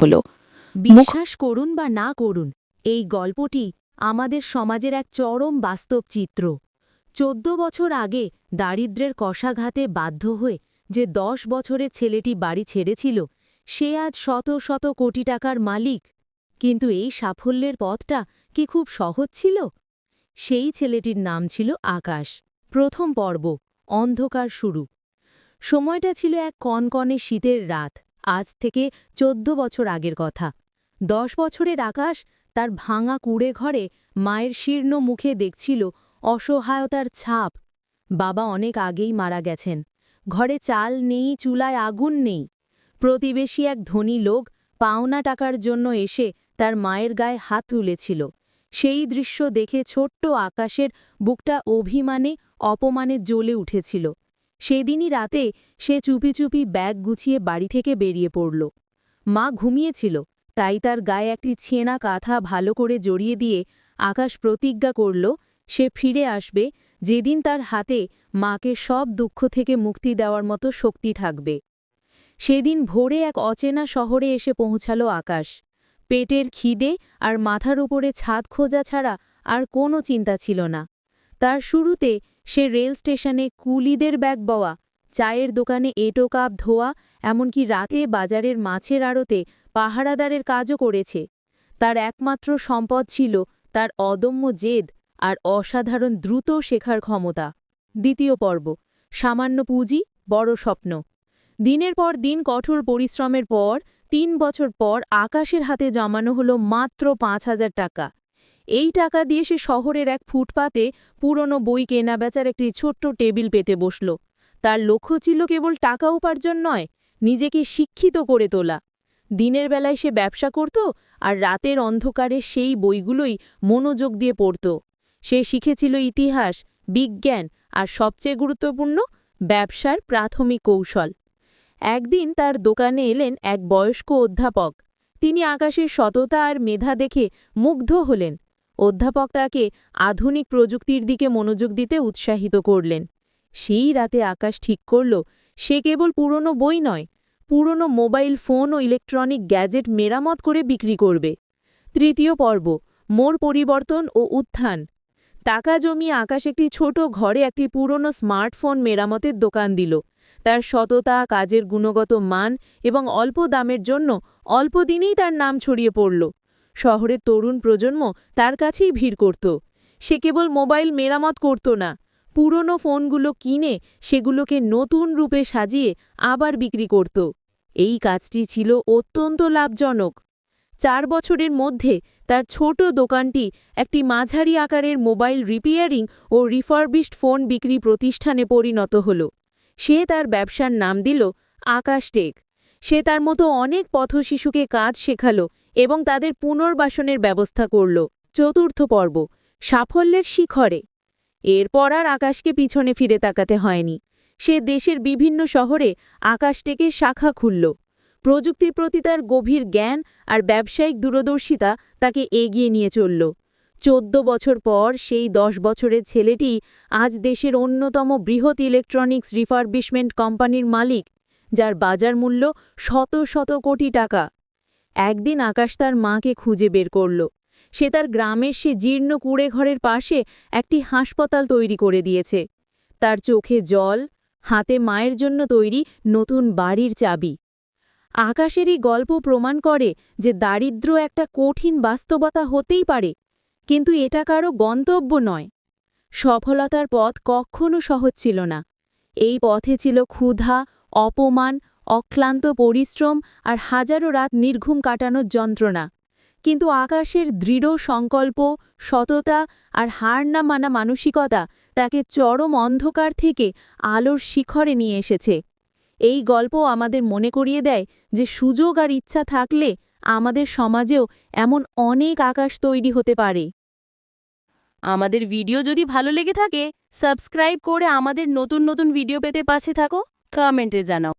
হলো। বিশ্বাস করুন বা না করুন এই গল্পটি আমাদের সমাজের এক চরম বাস্তব চিত্র। চোদ্দ বছর আগে দারিদ্র্যের কষাঘাতে বাধ্য হয়ে যে দশ বছরের ছেলেটি বাড়ি ছেড়েছিল সে আজ শত শত কোটি টাকার মালিক। কিন্তু এই সাফল্যের পথটা কি খুব সহজ ছিল? সেই ছেলেটির নাম ছিল আকাশ। প্রথম পর্ব অন্ধকার শুরু। সময়টা ছিল এক কনকনে শীতের রাত। আজ থেকে চোদ্দ বছর আগের কথা। দশ বছরের আকাশ তার ভাঙা কুড়ে ঘরে মায়ের শীর্ণ মুখে দেখছিল অসহায়তার ছাপ। বাবা অনেক আগেই মারা গেছেন। ঘরে চাল নেই, চুলায় আগুন নেই। প্রতিবেশী এক ধনী লোক পাওনা টাকার জন্য এসে তার মায়ের গায়ে হাত তুলেছিল। সেই দৃশ্য দেখে ছোট্ট আকাশের বুকটা অভিমানে, অপমানে জ্বলে উঠেছিল। সেদিনই রাতে সে চুপি চুপি ব্যাগ গুছিয়ে বাড়ি থেকে বেরিয়ে পড়ল। মা ঘুমিয়েছিল, তাই তার গায়ে একটি ছেঁড়া কাঁথা ভালো করে জড়িয়ে দিয়ে আকাশ প্রতিজ্ঞা করল, সে ফিরে আসবে, যেদিন তার হাতে মাকে সব দুঃখ থেকে মুক্তি দেওয়ার মতো শক্তি থাকবে। সেদিন ভোরে এক অচেনা শহরে এসে পৌঁছালো আকাশ। পেটের খিদে আর মাথার উপরে ছাদ খোঁজা ছাড়া আর কোনো চিন্তা ছিল না। তার শুরুতে সে রেল স্টেশনে কুলিদের ব্যাগ বওয়া, চায়ের দোকানে এটো কাপ ধোয়া, এমনকি রাতে বাজারের মাছের আড়তে পাহারাদারের কাজও করেছে। তার একমাত্র সম্পদ ছিল তার অদম্য জেদ আর অসাধারণ দ্রুত শেখার ক্ষমতা। দ্বিতীয় পর্ব, সামান্য পুঁজি, বড় স্বপ্ন। দিনের পর দিন কঠোর পরিশ্রমের পর, তিন বছর পর আকাশের হাতে জমানো হলো মাত্র পাঁচ হাজার টাকা। এই টাকা দিয়ে সে শহরের এক ফুটপাতে পুরনো বই কেনা বেচার একটি ছোট্ট টেবিল পেতে বসল। তার লক্ষ্য ছিল কেবল টাকা উপার্জন নয়, নিজেকে শিক্ষিত করে তোলা। দিনের বেলায় সে ব্যবসা করত আর রাতের অন্ধকারে সেই বইগুলোই মনোযোগ দিয়ে পড়ত। সে শিখেছিল ইতিহাস, বিজ্ঞান আর সবচেয়ে গুরুত্বপূর্ণ, ব্যবসার প্রাথমিক কৌশল। একদিন তার দোকানে এলেন এক বয়স্ক অধ্যাপক। তিনি আকাশের সততা আর মেধা দেখে মুগ্ধ হলেন। অধ্যাপক তাকে আধুনিক প্রযুক্তির দিকে মনোযোগ দিতে উৎসাহিত করলেন। সেই রাতে আকাশ ঠিক করল, সে কেবল পুরনো বই নয়, পুরনো মোবাইল ফোন ও ইলেকট্রনিক গ্যাজেট মেরামত করে বিক্রি করবে। তৃতীয় পর্ব, মোর পরিবর্তন ও উত্থান। টাকা জমিয়ে আকাশ একটি ছোট ঘরে একটি পুরনো স্মার্টফোন মেরামতের দোকান দিল। তার সততা, কাজের গুণগত মান এবং অল্প দামের জন্য অল্প দিনেই তার নাম ছড়িয়ে পড়ল। শহরের তরুণ প্রজন্ম তার কাছেই ভিড় করত। সে কেবল মোবাইল মেরামত করত না, পুরনো ফোনগুলো কিনে সেগুলোকে নতুন রূপে সাজিয়ে আবার বিক্রি করত। এই কাজটি ছিল অত্যন্ত লাভজনক। চার বছরের মধ্যে তার ছোট দোকানটি একটি মাঝারি আকারের মোবাইল রিপেয়ারিং ও রিফারবিশড ফোন বিক্রি প্রতিষ্ঠানে পরিণত হল। সে তার ব্যবসার নাম দিল আকাশ টেক। সে তার মতো অনেক পথশিশুকে কাজ শেখালো এবং তাদের পুনর্বাসনের ব্যবস্থা করল। চতুর্থ পর্ব, সাফল্যের শিখরে। এরপর আর আকাশকে পিছনে ফিরে তাকাতে হয়নি। সে দেশের বিভিন্ন শহরে আকাশ আকাশটেকে শাখা খুলল। প্রযুক্তির প্রতি তার গভীর জ্ঞান আর ব্যবসায়িক দূরদর্শিতা তাকে এগিয়ে নিয়ে চলল। চোদ্দ বছর পর সেই দশ বছরের ছেলেটি আজ দেশের অন্যতম বৃহৎ ইলেকট্রনিক্স রিফারবিশমেন্ট কোম্পানির মালিক। যার বাজার মূল্য শত শত কোটি টাকা। একদিন আকাশ তার মাকে খুঁজে বের করল। সে তার গ্রামের সে জীর্ণ কুড়ে ঘরের পাশে একটি হাসপাতাল তৈরি করে দিয়েছে। তার চোখে জল, হাতে মায়ের জন্য তৈরি নতুন বাড়ির চাবি। আকাশেরই গল্প প্রমাণ করে যে দারিদ্র একটা কঠিন বাস্তবতা হতেই পারে, কিন্তু এটা কারও গন্তব্য নয়। সফলতার পথ কখনো সহজ ছিল না। এই পথে ছিল ক্ষুধা অপমান, অক্লান্ত পরিশ্রম আর হাজারো রাত নির্ঘুম কাটানোর যন্ত্রণা। কিন্তু আকাশের দৃঢ় সংকল্প, সততা আর হার না মানা মানসিকতা তাকে চরম অন্ধকার থেকে আলোর শিখরে নিয়ে এসেছে। এই গল্প আমাদের মনে করিয়ে দেয় যে সুযোগ আর ইচ্ছা থাকলে আমাদের সমাজেও এমন অনেক আকাশ তৈরি হতে পারে। আমাদের ভিডিও যদি ভালো লেগে থাকে, সাবস্ক্রাইব করে আমাদের নতুন নতুন ভিডিও পেতে পাশে থাকো। কমেন্টে জানাও।